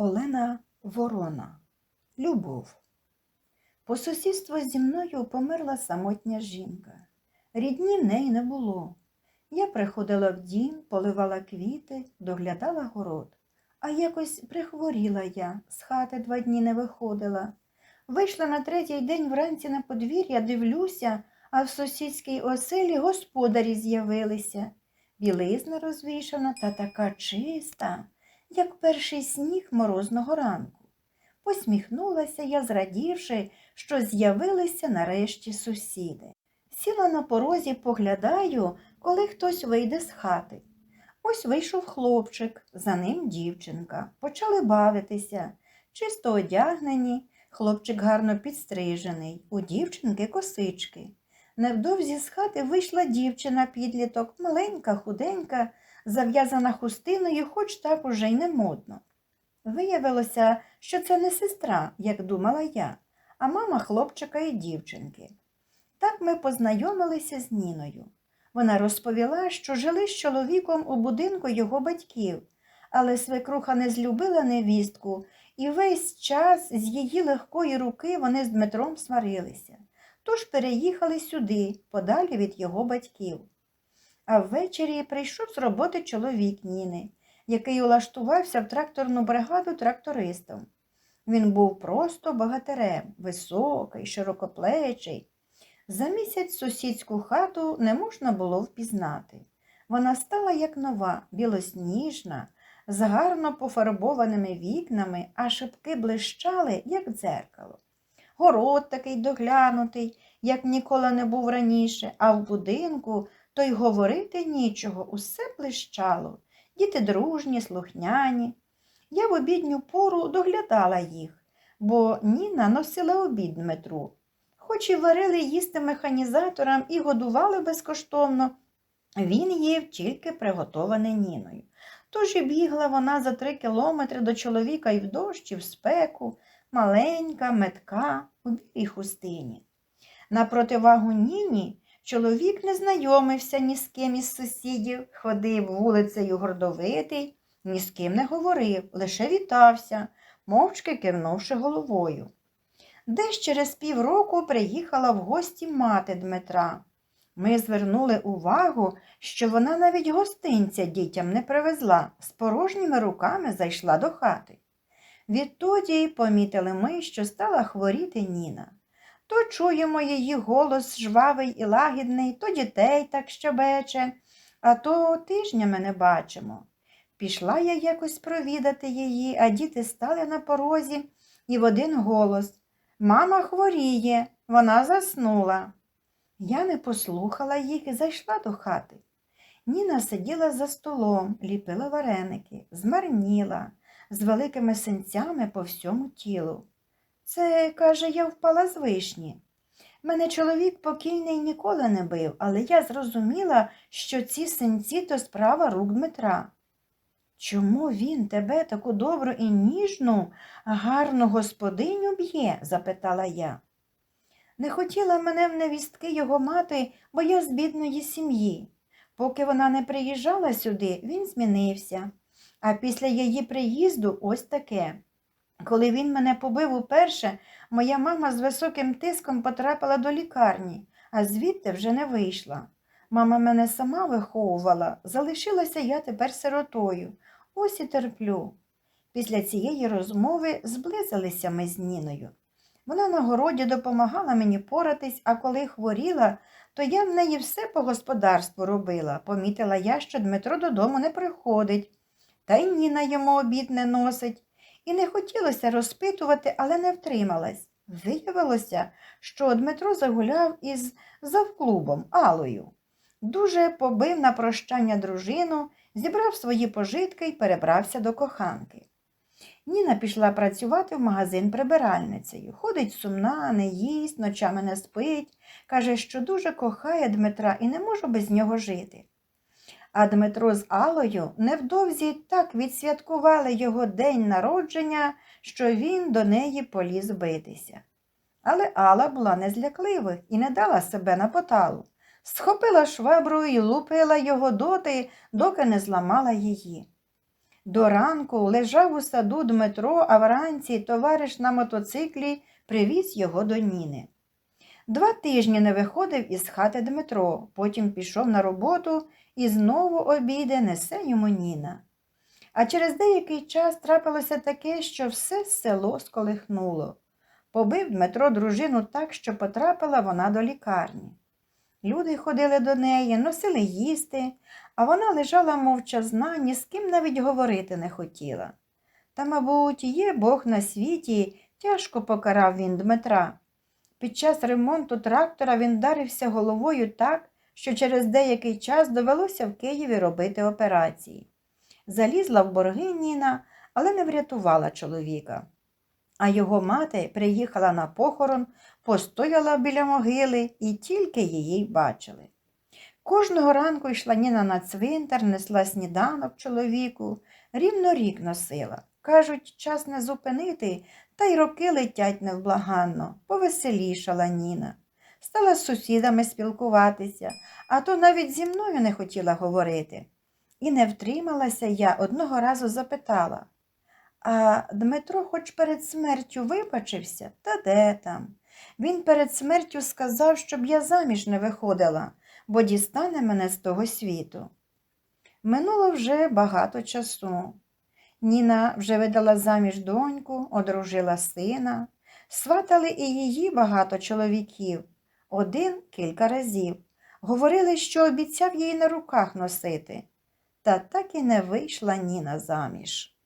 Олена Ворона. Любов. По сусідству зі мною померла самотня жінка. Рідні в неї не було. Я приходила в дім, поливала квіти, доглядала город. А якось прихворіла я, з хати два дні не виходила. Вийшла на третій день вранці на подвір'я, дивлюся, а в сусідській оселі господарі з'явилися. Білизна розвішана та така чиста як перший сніг морозного ранку. Посміхнулася я, зрадівши, що з'явилися нарешті сусіди. Сіла на порозі, поглядаю, коли хтось вийде з хати. Ось вийшов хлопчик, за ним дівчинка. Почали бавитися, чисто одягнені, хлопчик гарно підстрижений, у дівчинки косички. Невдовзі з хати вийшла дівчина підліток, маленька, худенька, зав'язана хустиною, хоч так уже й не модно. Виявилося, що це не сестра, як думала я, а мама хлопчика і дівчинки. Так ми познайомилися з Ніною. Вона розповіла, що жили з чоловіком у будинку його батьків, але свекруха не злюбила невістку, і весь час з її легкої руки вони з Дмитром сварилися. Тож переїхали сюди, подалі від його батьків. А ввечері прийшов з роботи чоловік Ніни, який улаштувався в тракторну бригаду трактористом. Він був просто богатирем, високий, широкоплечий. За місяць сусідську хату не можна було впізнати. Вона стала як нова, білосніжна, з гарно пофарбованими вікнами, а шибки блищали, як дзеркало. Город такий доглянутий, як ніколи не був раніше, а в будинку то й говорити нічого, усе блищало. Діти дружні, слухняні. Я в обідню пору доглядала їх, бо Ніна носила обід Дмитру. Хоч і варили їсти механізаторам і годували безкоштовно, він їв тільки приготоване Ніною. Тож і бігла вона за три кілометри до чоловіка і в дощ, і в спеку, маленька, метка, у білій хустині. На противагу Ніні чоловік не знайомився ні з ким із сусідів, ходив вулицею гордовитий, ні з ким не говорив, лише вітався, мовчки кивнувши головою. Десь через півроку приїхала в гості мати Дмитра. Ми звернули увагу, що вона навіть гостинця дітям не привезла, з порожніми руками зайшла до хати. Відтоді помітили ми, що стала хворіти Ніна. То чуємо її голос жвавий і лагідний, то дітей так щебече, а то тижнями не бачимо. Пішла я якось провідати її, а діти стали на порозі і в один голос Мама хворіє, вона заснула. Я не послухала їх і зайшла до хати. Ніна сиділа за столом, ліпила вареники, змарніла, з великими синцями по всьому тілу. Це, каже, я впала з вишні. Мене чоловік покійний ніколи не бив, але я зрозуміла, що ці синці то справа рук Дмитра. Чому він тебе таку добру і ніжну, гарну господиню б'є? запитала я. Не хотіла мене в невістки його мати, бо я з бідної сім'ї. Поки вона не приїжджала сюди, він змінився. А після її приїзду ось таке. Коли він мене побив уперше, моя мама з високим тиском потрапила до лікарні, а звідти вже не вийшла. Мама мене сама виховувала, залишилася я тепер сиротою. Ось і терплю. Після цієї розмови зблизилися ми з Ніною. Вона на городі допомагала мені поратись, а коли хворіла, то я в неї все по господарству робила. Помітила я, що Дмитро додому не приходить, та й Ніна йому обід не носить. І не хотілося розпитувати, але не втрималась. Виявилося, що Дмитро загуляв із завклубом Алою. Дуже побив на прощання дружину, зібрав свої пожитки і перебрався до коханки. Ніна пішла працювати в магазин прибиральницею. Ходить сумна, не їсть, ночами не спить, каже, що дуже кохає Дмитра і не може без нього жити. А Дмитро з Алою невдовзі так відсвяткували його день народження, що він до неї поліз битися. Але Алла була незлякливих і не дала себе на поталу. Схопила швабру і лупила його доти, доки не зламала її. До ранку лежав у саду Дмитро, а вранці товариш на мотоциклі привіз його до Ніни. Два тижні не виходив із хати Дмитро, потім пішов на роботу і знову обіди несе йому Ніна. А через деякий час трапилося таке, що все село сколихнуло. Побив Дмитро дружину так, що потрапила вона до лікарні. Люди ходили до неї, носили їсти, а вона лежала мовчазна, ні з ким навіть говорити не хотіла. Та, мабуть, є Бог на світі, тяжко покарав він Дмитра. Під час ремонту трактора він вдарився головою так, що через деякий час довелося в Києві робити операції. Залізла в борги Ніна, але не врятувала чоловіка. А його мати приїхала на похорон, постояла біля могили і тільки її бачили. Кожного ранку йшла Ніна на цвинтар, несла сніданок чоловіку, рівно рік носила. Кажуть, час не зупинити, та й роки летять невблаганно, повеселішала Ніна. Стала з сусідами спілкуватися, а то навіть зі мною не хотіла говорити. І не втрималася я, одного разу запитала. А Дмитро хоч перед смертю вибачився, та де там? Він перед смертю сказав, щоб я заміж не виходила, бо дістане мене з того світу. Минуло вже багато часу. Ніна вже видала заміж доньку, одружила сина, сватали і її багато чоловіків, один кілька разів. Говорили, що обіцяв її на руках носити. Та так і не вийшла Ніна заміж.